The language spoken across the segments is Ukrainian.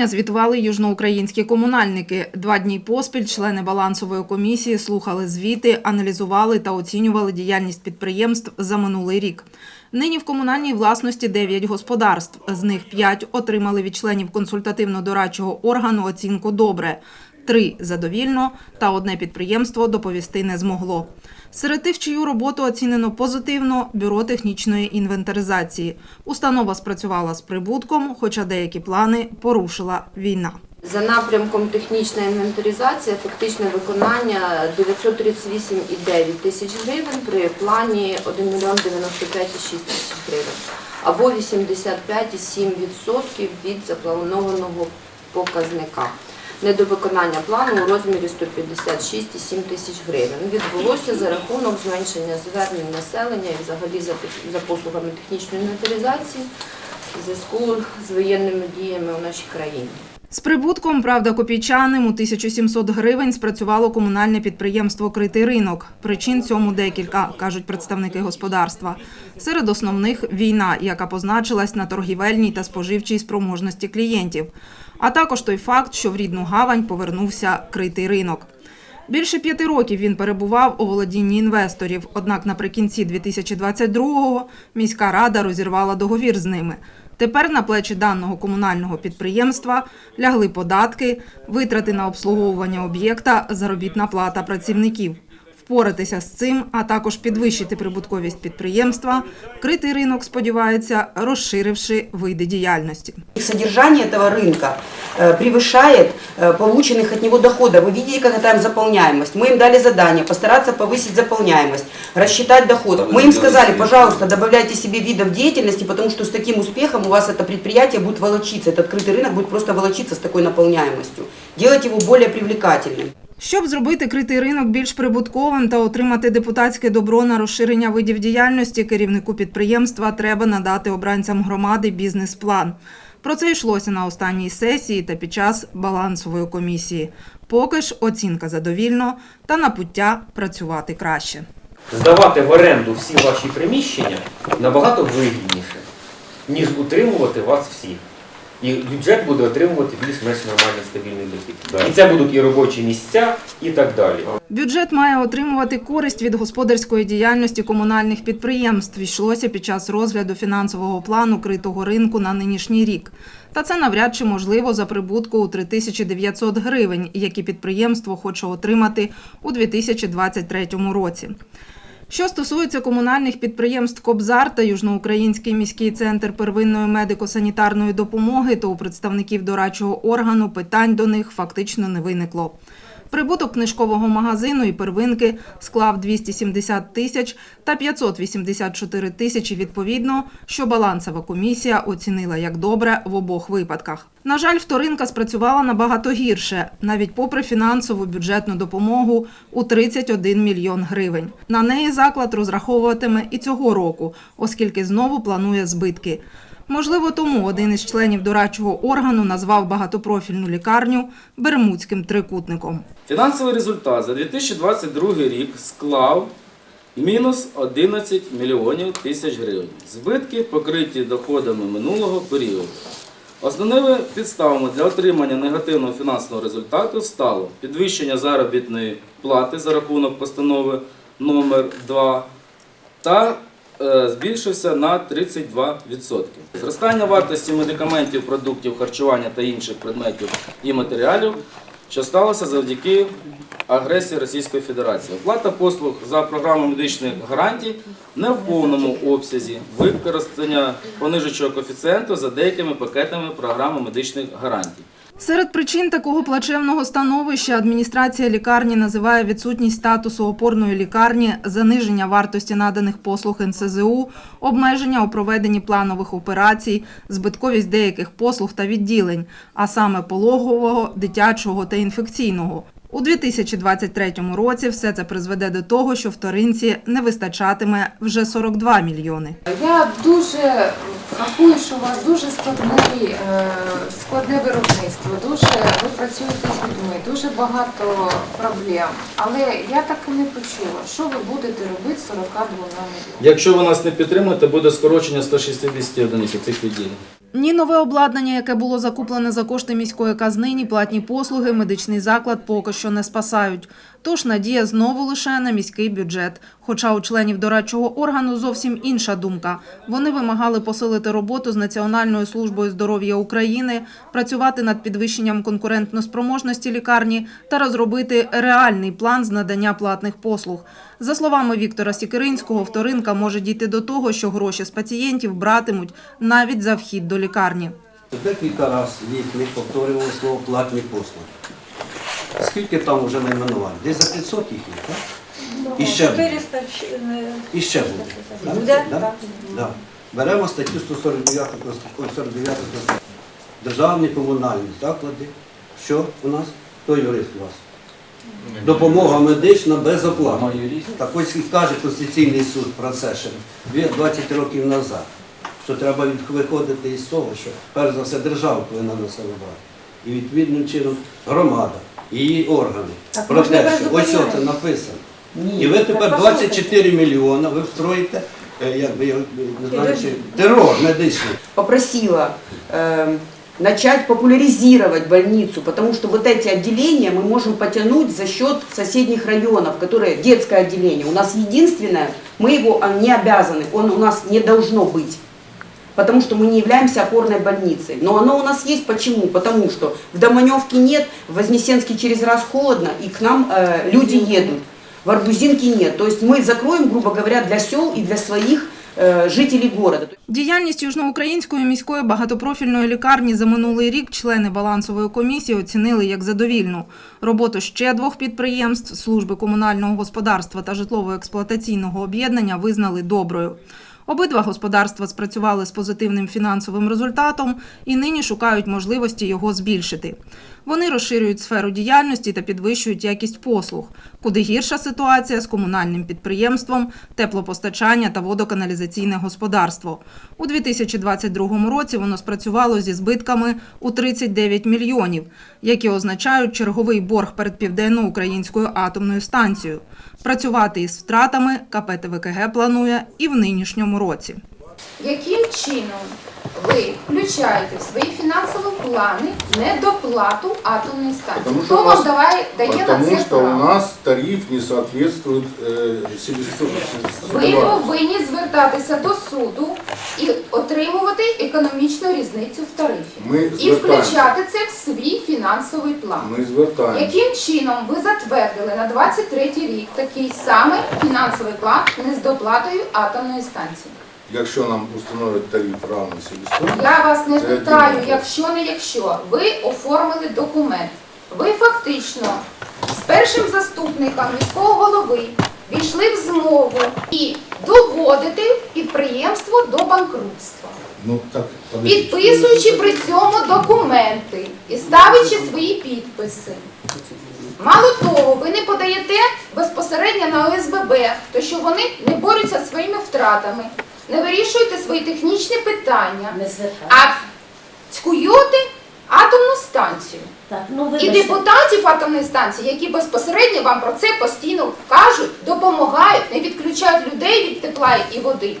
тижня звітували южноукраїнські комунальники. Два дні поспіль члени балансової комісії слухали звіти, аналізували та оцінювали діяльність підприємств за минулий рік. Нині в комунальній власності 9 господарств. З них 5 отримали від членів консультативно-дорадчого органу оцінку «добре», три задовільно та одне підприємство доповісти не змогло. Серед тих, чию роботу оцінено позитивно, бюро технічної інвентаризації. Установа спрацювала з прибутком, хоча деякі плани порушила війна. За напрямком технічна інвентаризація, фактичне виконання 938,9 тисяч гривень при плані 1 мільйон 95,6 тисяч гривень або 85,7% від запланованого показника. Недовиконання плану у розмірі 156,7 тисяч гривень відбулося за рахунок зменшення звернень населення і взагалі за, послугами технічної інвентаризації в зв'язку з воєнними діями у нашій країні. З прибутком, правда, копійчаним у 1700 гривень спрацювало комунальне підприємство «Критий ринок». Причин цьому декілька, кажуть представники господарства. Серед основних – війна, яка позначилась на торгівельній та споживчій спроможності клієнтів. А також той факт, що в рідну гавань повернувся «Критий ринок». Більше п'яти років він перебував у володінні інвесторів. Однак наприкінці 2022-го міська рада розірвала договір з ними. Тепер на плечі даного комунального підприємства лягли податки, витрати на обслуговування об'єкта, заробітна плата працівників Впоратися з цим, а також підвищити прибутковість підприємства, критий ринок сподівається, розширивши види діяльності. Содержание этого рынка э, превышает э, полученных от него доходов. Вы видите, какая там заполняемость. Мы им дали задание постараться повысить заполняемость, рассчитать доход. Мы им сказали, пожалуйста, добавляйте себе видов деятельности, потому что с таким успехом у вас это предприятие будет волочиться, этот открытый рынок будет просто волочиться с такой наполняемостью. Делать его более привлекательным. Щоб зробити критий ринок більш прибутковим та отримати депутатське добро на розширення видів діяльності, керівнику підприємства треба надати обранцям громади бізнес-план. Про це йшлося на останній сесії та під час балансової комісії. Поки ж оцінка задовільно та напуття працювати краще. здавати в оренду всі ваші приміщення набагато вигідніше, ніж утримувати вас всіх. І бюджет буде отримувати більш-менш нормальний стабільний дохід. І це будуть і робочі місця, і так далі. Бюджет має отримувати користь від господарської діяльності комунальних підприємств. Йшлося під час розгляду фінансового плану критого ринку на нинішній рік. Та це навряд чи можливо за прибутку у 3900 гривень, які підприємство хоче отримати у 2023 році. Що стосується комунальних підприємств Кобзар та Южноукраїнський міський центр первинної медико-санітарної допомоги, то у представників дорадчого органу питань до них фактично не виникло. Прибуток книжкового магазину і первинки склав 270 тисяч та 584 тисячі відповідно, що балансова комісія оцінила як добре в обох випадках. На жаль, вторинка спрацювала набагато гірше, навіть попри фінансову бюджетну допомогу у 31 мільйон гривень. На неї заклад розраховуватиме і цього року, оскільки знову планує збитки. Можливо, тому один із членів дорадчого органу назвав багатопрофільну лікарню Бермудським трикутником. Фінансовий результат за 2022 рік склав мінус 11 мільйонів тисяч гривень. Збитки покриті доходами минулого періоду. Основними підставами для отримання негативного фінансового результату стало підвищення заробітної плати за рахунок постанови номер 2 та збільшився на 32%. Зростання вартості медикаментів, продуктів харчування та інших предметів і матеріалів, що сталося завдяки агресії Російської Федерації. Оплата послуг за програмою медичних гарантій не в повному обсязі використання понижуючого коефіцієнту за деякими пакетами програми медичних гарантій. Серед причин такого плачевного становища адміністрація лікарні називає відсутність статусу опорної лікарні, заниження вартості наданих послуг НСЗУ, обмеження у проведенні планових операцій, збитковість деяких послуг та відділень, а саме пологового, дитячого та інфекційного. У 2023 році все це призведе до того, що вторинці не вистачатиме вже 42 мільйони. Я дуже рахую, що у вас дуже складний, е, складне виробництво, дуже ви працюєте з людьми, дуже багато проблем. Але я так і не почула, що ви будете робити з 42 мільйонами. Якщо ви нас не підтримуєте, буде скорочення 160 одиниць цих відділень. Ні нове обладнання, яке було закуплене за кошти міської казни, ні платні послуги медичний заклад поки що не спасають. Тож надія знову лише на міський бюджет. Хоча у членів дорадчого органу зовсім інша думка. Вони вимагали посилити роботу з Національною службою здоров'я України, працювати над підвищенням конкурентноспроможності лікарні та розробити реальний план з надання платних послуг. За словами Віктора Сікеринського, вторинка може дійти до того, що гроші з пацієнтів братимуть навіть за вхід до лікарні. Декілька разів рік ми повторювали слово платні послуги. Скільки там вже найменувань? Десь за 500 їх є, так? І ще буде. 400 ч- не- І ще буде. Так? Буде? Да? Так. Да. Беремо статтю 149 Конституції, 49 Конституції. Державні комунальні заклади. Що у нас? Хто юрист у вас? Допомога медична безоплатна. Так ось і каже Конституційний суд про це ще дві- 20 років назад. Що треба від- виходити із того, що перш за все держава повинна на себе брати. І відповідним чином громада, її органи. Так Про можна те, без що ось зупинення. це написано. Ні. І ви тепер Так, послухайте. 24 мільйона, ви встроїте, е, як би я не знаю, чи терор медичний. попросила э, начать популяризировать больницу, потому что вот эти отделения мы можем потянуть за счет соседних районов, которые детское отделение. У нас единственное, мы его а, не обязаны, он у нас не должно быть. Потому что мы не являемся опорной больницей. Но оно у нас есть почему? Потому что в Доманевке нет, в Вознесенске через раз холодно, и к нам э, люди едут. В Арбузинке нет. То есть мы закроем, грубо говоря, для сел и для своих э, жителей города. Діяльність Южноукраїнської міської багатопрофільної лікарні за минулий рік члени балансової комісії оцінили як задовільну. Роботу ще двох підприємств служби комунального господарства та житлово-експлуатаційного об'єднання визнали доброю. Обидва господарства спрацювали з позитивним фінансовим результатом і нині шукають можливості його збільшити. Вони розширюють сферу діяльності та підвищують якість послуг. Куди гірша ситуація з комунальним підприємством, теплопостачання та водоканалізаційне господарство. У 2022 році воно спрацювало зі збитками у 39 мільйонів, які означають черговий борг перед південноукраїнською атомною станцією. Працювати із втратами КП ТВКГ планує і в нинішньому році. Яким чином ви включаєте в свої фінансові плани недоплату атомної станції? Потому Хто у вам даває, дає на Потому це что у право? нас тариф не соответствует э, Ви себестоимости. повинні звертатися до суду і отримувати економічну різницю в тарифі. Ми І звертаємося. включати це в свій фінансовий план. Ми звертаємося. Яким чином ви затвердили на 23 рік такий самий фінансовий план не з доплатою атомної станції? Якщо нам установлять тариф равний себестоимости, Я вас не питаю, якщо не якщо. Ви оформили документ. Ви фактично з першим заступником міського голови війшли в змову і доводите підприємство до банкрутства, ну так, підписуючи при цьому документи і ставячи свої підписи. Мало того, ви не подаєте безпосередньо на ОСББ, то що вони не борються зі своїми втратами, не вирішуєте свої технічні питання, Не а цькуйоти атомну станцію. Так, ну І депутатів атомної станції, які безпосередньо вам про це постійно кажуть, допомагають, не відключають людей від тепла і води.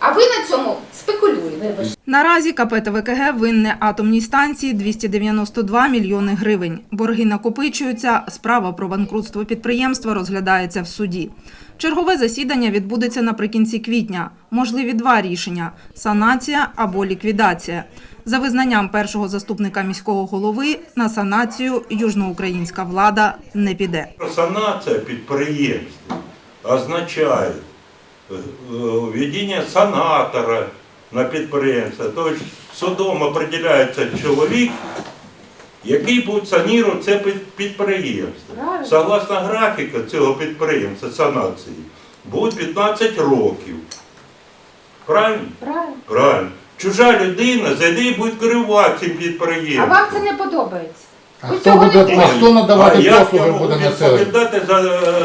А ви на цьому спекулюєте. Наразі КП ТВКГ винне атомній станції 292 мільйони гривень. Борги накопичуються. Справа про банкрутство підприємства розглядається в суді. Чергове засідання відбудеться наприкінці квітня. Можливі два рішення: санація або ліквідація. За визнанням першого заступника міського голови на санацію южноукраїнська влада не піде. Санація підприємств означає введення санатора на підприємство. Тобто судом определяється чоловік, який буде санувати це підприємство. Согласно графіку цього підприємства санації, буде 15 років. Правильно? Правильно. Правильно. Чужа людина зайде і буде керувати цим підприємством. А вам це не подобається. А хто буде, а хто надавати А послуги я буде населенню? відповідати за,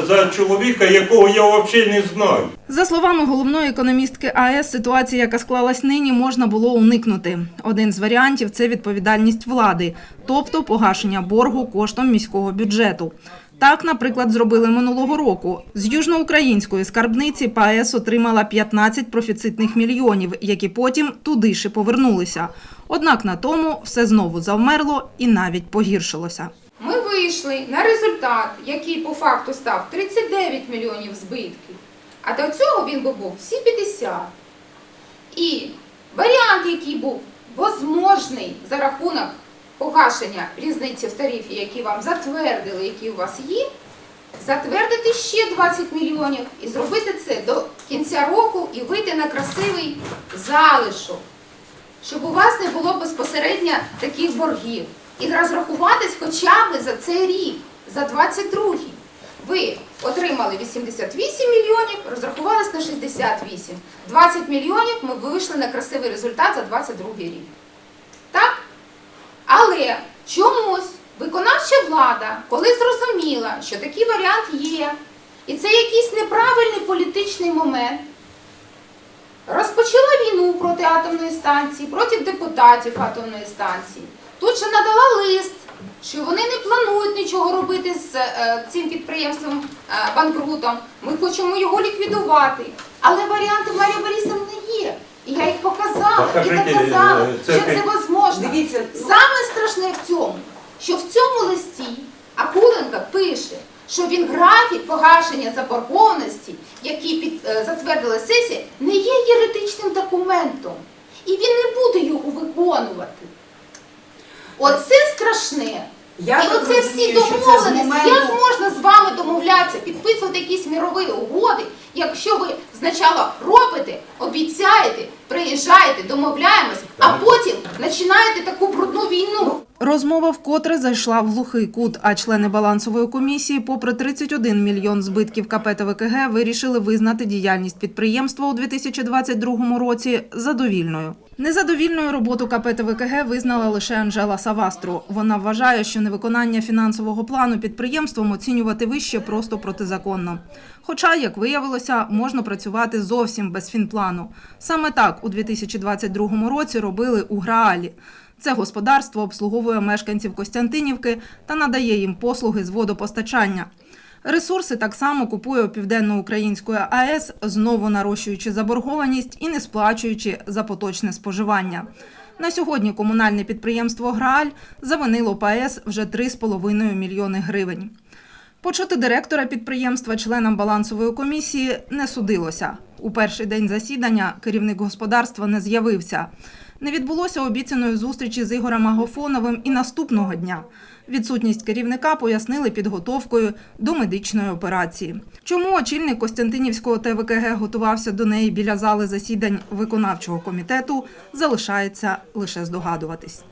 за чоловіка, якого я взагалі не знаю? За словами головної економістки АЕС, ситуація, яка склалась нині, можна було уникнути. Один з варіантів це відповідальність влади, тобто погашення боргу коштом міського бюджету. Так, наприклад, зробили минулого року. З южноукраїнської скарбниці ПАЕС отримала 15 профіцитних мільйонів, які потім туди і повернулися. Однак на тому все знову завмерло і навіть погіршилося. Ми вийшли на результат, який по факту став 39 мільйонів збитків, а до цього він би був всі 50. І варіант, який був возможний за рахунок погашення різниці в тарифі, які вам затвердили, які у вас є, затвердити ще 20 мільйонів і зробити це до кінця року і вийти на красивий залишок щоб у вас не було безпосередньо таких боргів. І розрахуватись хоча б за цей рік, за 22-й. Ви отримали 88 мільйонів, розрахувались на 68. 20 мільйонів ми вийшли на красивий результат за 22 рік. Чомусь виконавча влада, коли зрозуміла, що такий варіант є, і це якийсь неправильний політичний момент, розпочала війну проти атомної станції, проти депутатів атомної станції. Тут же надала лист, що вони не планують нічого робити з е, цим підприємством е, банкрутом. Ми хочемо його ліквідувати. Але варіанти Марія Борисовна є. І я їх показала Покажіть, і доказала, е, це що це можливо. Дивіться, Саме страшне в цьому, що в цьому листі Акуленко пише, що він графік погашення заборгованості, який під, е, затвердила сесія, не є юридичним документом. І він не буде його виконувати. Оце страшне. Я і оце всі розумію, що це з домовленості. моменту- Як можна з вами домовлятися, підписувати якісь мірові угоди, якщо ви спочатку робите, обіцяєте, приїжджаєте, домовляємось, а потім починаєте таку брудну війну. Розмова вкотре зайшла в глухий кут, а члени балансової комісії, попри 31 мільйон збитків КП та ВКГ, вирішили визнати діяльність підприємства у 2022 році задовільною. Незадовільною роботу КП та ВКГ визнала лише Анжела Савастру. Вона вважає, що невиконання фінансового плану підприємством оцінювати вище просто протизаконно. Хоча, як виявилося, можна працювати зовсім без фінплану. Саме так у 2022 році робили у Граалі. Це господарство обслуговує мешканців Костянтинівки та надає їм послуги з водопостачання. Ресурси так само купує у Південноукраїнської АЕС, знову нарощуючи заборгованість і не сплачуючи за поточне споживання. На сьогодні комунальне підприємство Грааль завинило ПАЕС вже 3,5 мільйони гривень. Почути директора підприємства членам балансової комісії не судилося. У перший день засідання керівник господарства не з'явився. Не відбулося обіцяної зустрічі з Ігорем Агофоновим і наступного дня. Відсутність керівника пояснили підготовкою до медичної операції. Чому очільник Костянтинівського ТВКГ готувався до неї біля зали засідань виконавчого комітету, залишається лише здогадуватись.